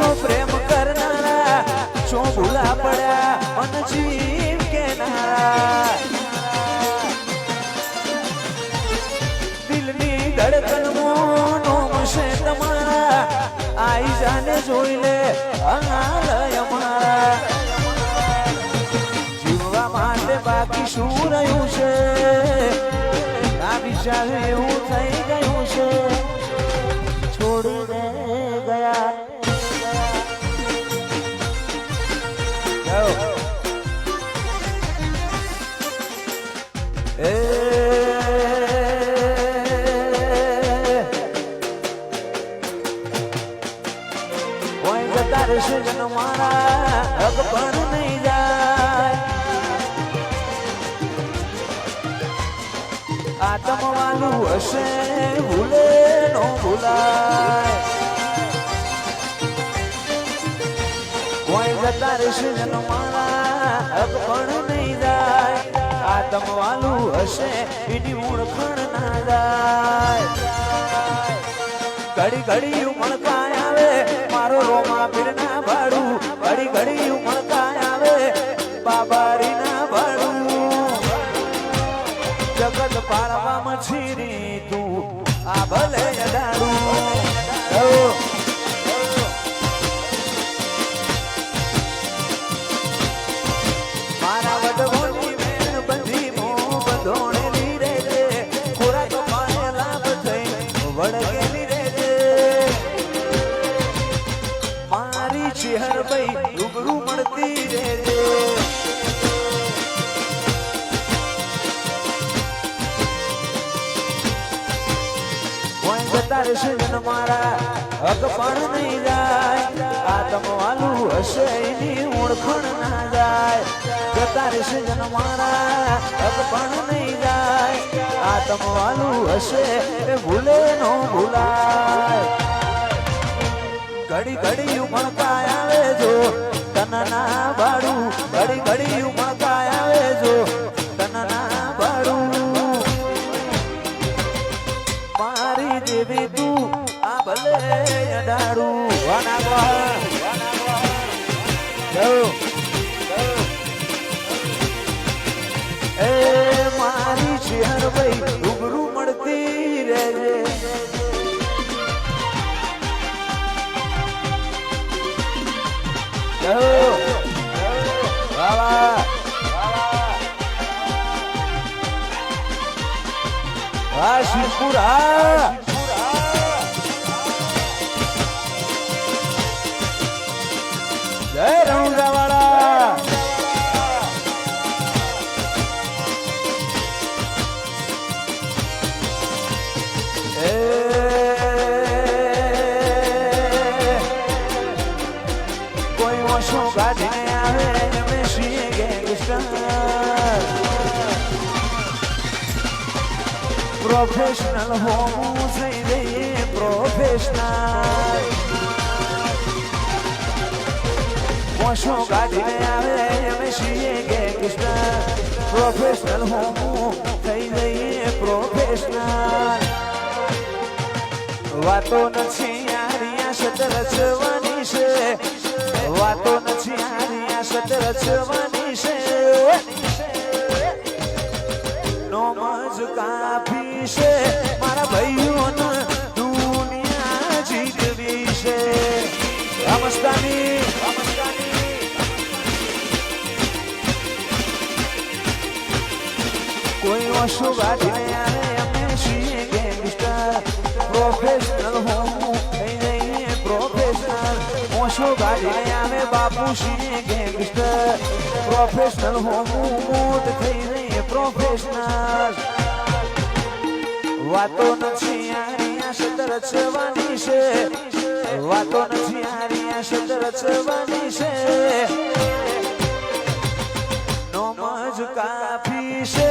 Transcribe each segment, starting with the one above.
હાચો પ્રેમ કરનારા છો ભૂલા પડ્યા, મન જીવ કેનારા. દિલની ધડકન મોનો મશે તમારા, આઈ જાને જોઈ લે હાલય અમારા. જીવવા માટે બાકી શું રહ્યું છે? આ વિચાર એવું થઈ ગયું જતા હક નહીં જાય આતમ વાલું હશે એની ઓળખણ ના જાય ઘડી ઘડી ઉમળકાય આવે મારો રોમા પીર ના ભાડું ઘડી ઘડી ઉમળકાય આવે બાબારી ના ભાડું જગત પાળવા મછીરી તું આ ભલે અડાડું જતા મારા હક પણ નહીં જાય. આતમ વાલું હશે એની ઓળખણ ના જાય. જતા રહેશે મારા હક પણ નહીં જાય. આતમ વાલું હશે એ ભૂલે નો ભૂલાય. ઘડી ઘડી ઉમળકાય આવે જો. તનના ભાડું ઘડી ઘડી અડાડું એ મારી શેર ભાઈ મળતી રહેજે. હા ગેંગસ્ટર પ્રોફેશનલ હોવું થઈ રહીએ પ્રોફેશનલ મોશો ગાડીને આવે અમે છીએ ગેંગસ્ટર પ્રોફેશનલ હોવું થઈ રહીએ પ્રોફેશનલ વાતો નથી આરિયા સતર રચવાની છે વાતો નથી આરિયા સતર રચવાની છે નોમજ કાફી છે મારા ભાઈઓને દુનિયા જીતવી છે રામસ્તાની કોઈ ઓછો ગાડીને આવે અમે છીએ ગેંગસ્ટર પ્રોફેશનલ હું થઈ જઈએ પ્રોફેશનલ ઓછો ગાડીને બાપુ છીએ ગેંગસ્ટર પ્રોફેશનલ હું મોટ થઈ જઈએ પ્રોફેશનલ. વાતો નથી આરિયા સતર રચવાની છે. વાતો નથી આરિયા સતર રચવાની છે. નોમજ કાફી છે.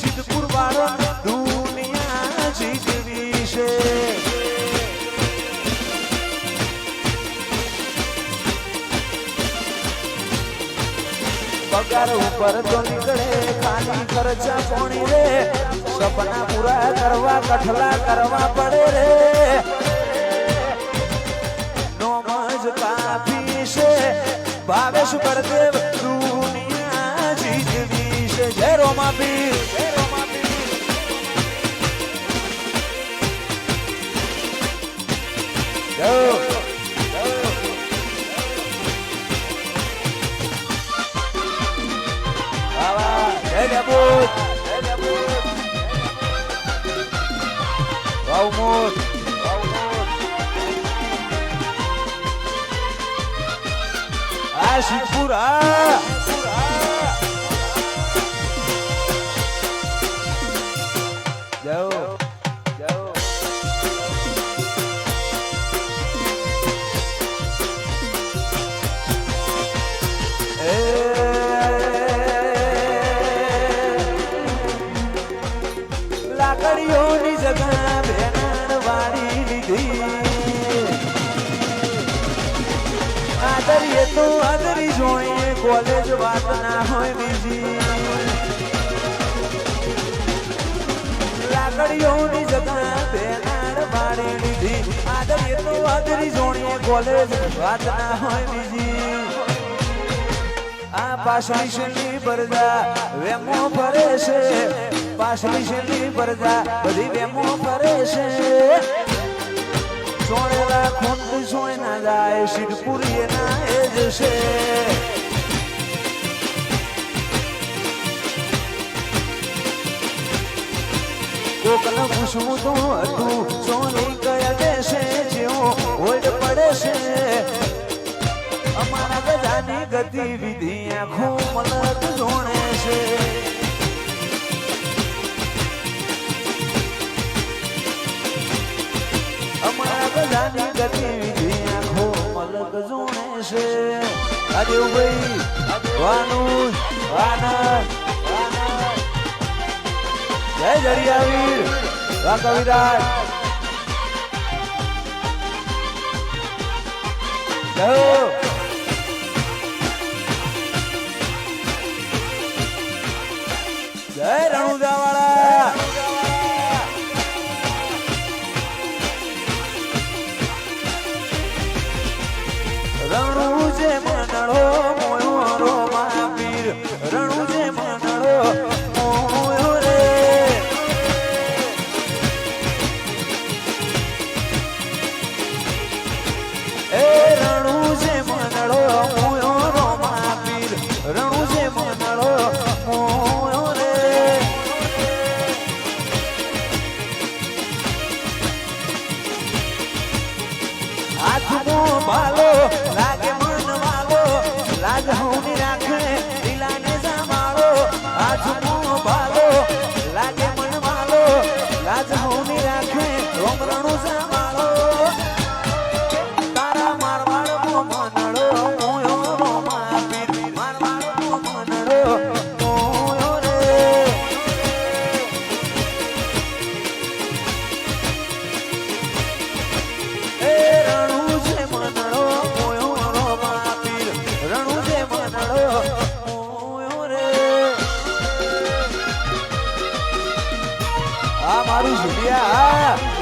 સિદ્ધપુર વાળો દુનિયા પગાર ઉપર તો નીકળે, ખાલી ખર્ચા કોણી રે. સપના પૂરા કરવા, કઠલા કરવા પડે રે. નોમજ છે ભાવેશ પરદેવ દુનિયા જીતવી છે. જય રોમાપીર જય રોમાપીર જય જાઓ. જાઓ લાકડીઓની જગા. તો આદરી જોઈએ કોલેજ વાત ના હોય બીજી. લાકડીઓની જગા બેનાડ વાળી લીધી. આદરી તો આદરી જોઈએ કોલેજ વાત ના હોય બીજી. આ પાછળી શેલી બરદા વેમો ફરે છે. પાછળી શેલી બરદા બધી વેમો ફરે છે. સોણેલા ખોંડ સોય ના જાય શીરપુરી ના એ જશે કોકલ પૂછવું તો હતું, સોની કયા દેશે, જેવો ઓડ પડે છે અમારા ગજાની ગતિવિધિ આંખો મલક જોણે છે. આજે ભાઈ વાનું વાનર જય જડિયાવીર વા કવિરાજ. જય મારું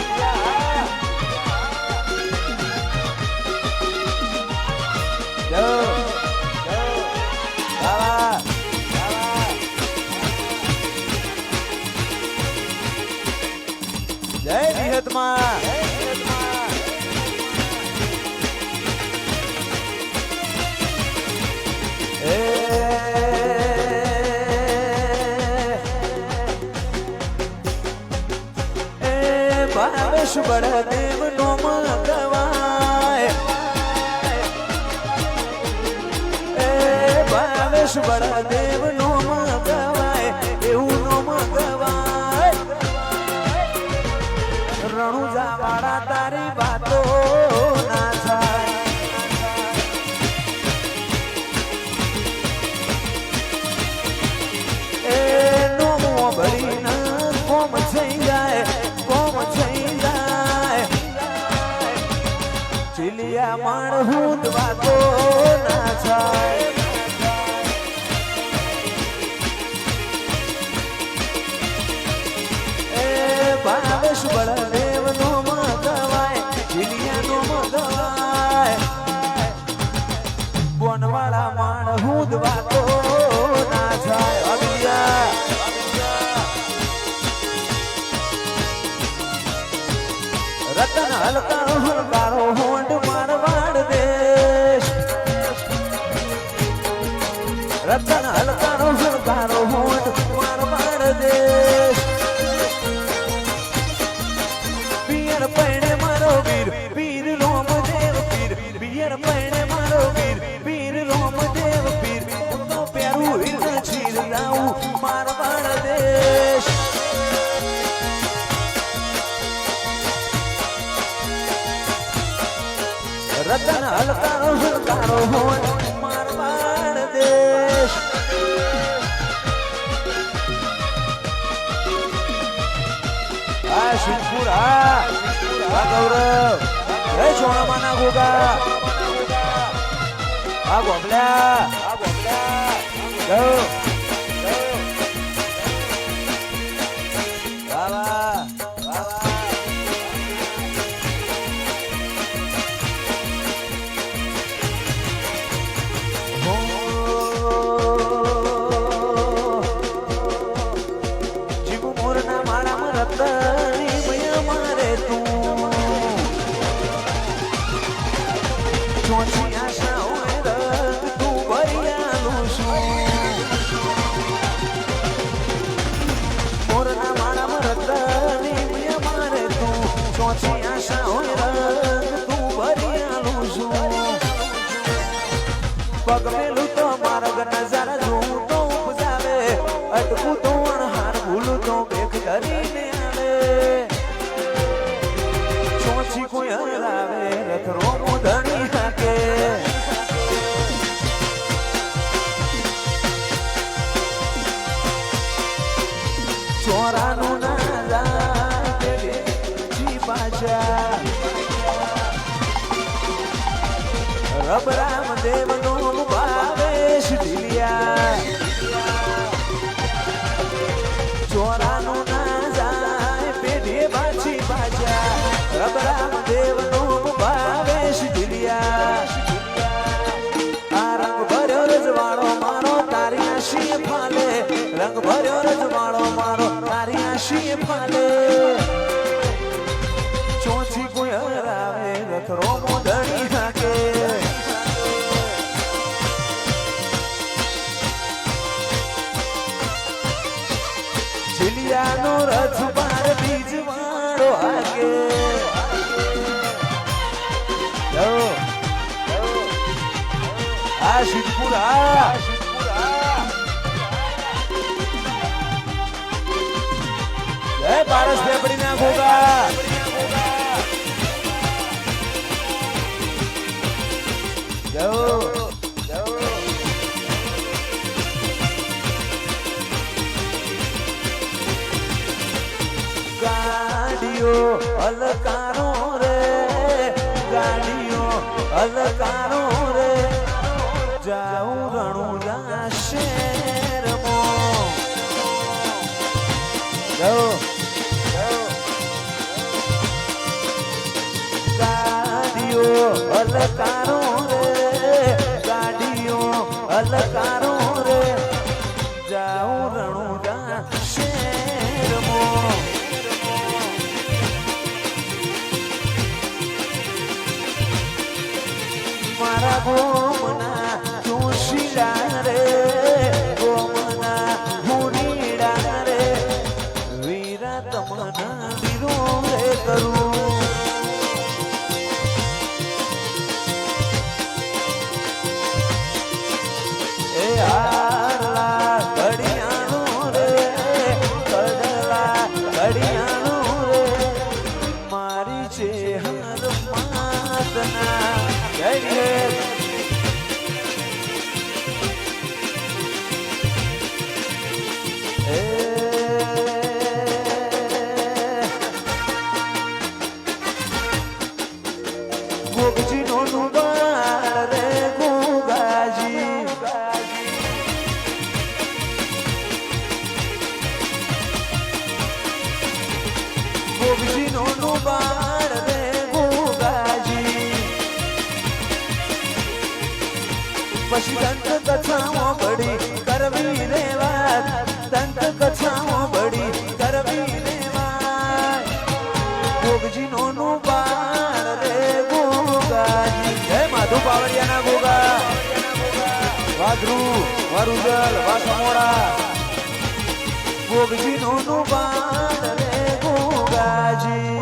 ભાવેશ બળદેવ નો મગવાય એ ભાવેશ બળદેવ માણ હું વાતો ના થાય એ ભાવેશ બળદેવ નો મગવાય ચીલિયા નો મગવાય બોનવાળા માણ હું તો જાઉં મારવાડ દેશ રતન હલકારો હલકારો હોન મારવાડ દેશ આ શિવપુર, આ ગૌરવ. જય ચોણામાના ગોગા આ ગોબલ્યા આ ગોબલ્યા જય. પગ મેલું તો માર્ગ નજારા જોઉં તો ઉપજાવે. અટકું તો અણહાર ભૂલું તો બેખ કરીને આવે. ચોથી કોઈ હરાવે, રથરો મોધણી હાકે. ચોરાનું ના જાય પાછા. રબ રામ દેવ રંગ ભર્યો રજવાડો મારો તારી આશી ફાલે ચોથી કોઈ હરાવે રથરો મોઢણી હાકે જીલિયાનો રથ બાર બીજ વાળો હાકે. આ શિવપુર પારસ પેપડી ના ઘોઘા. જાઓ જાઓ. ગાડીઓ અલકારો રે ગાડીઓ અલકારો રે. જાઉં અલકારો રે ગાડીઓ અલકારો રે જાઉં રણુજા શહેરમાં મારા ગોમના માતના જય પછી દંત કથાઓ બડી કરવી રે વાત દંત કથાઓ બડી કરવી રે વાત ભોગજી નો નું બાળ રે ગોગાજી. જય માધુ પાવડિયાના ગોગા. વાધરુ વારુજલ વાસમોડા. ભોગજી નો નું બાળ રે ગોગાજી.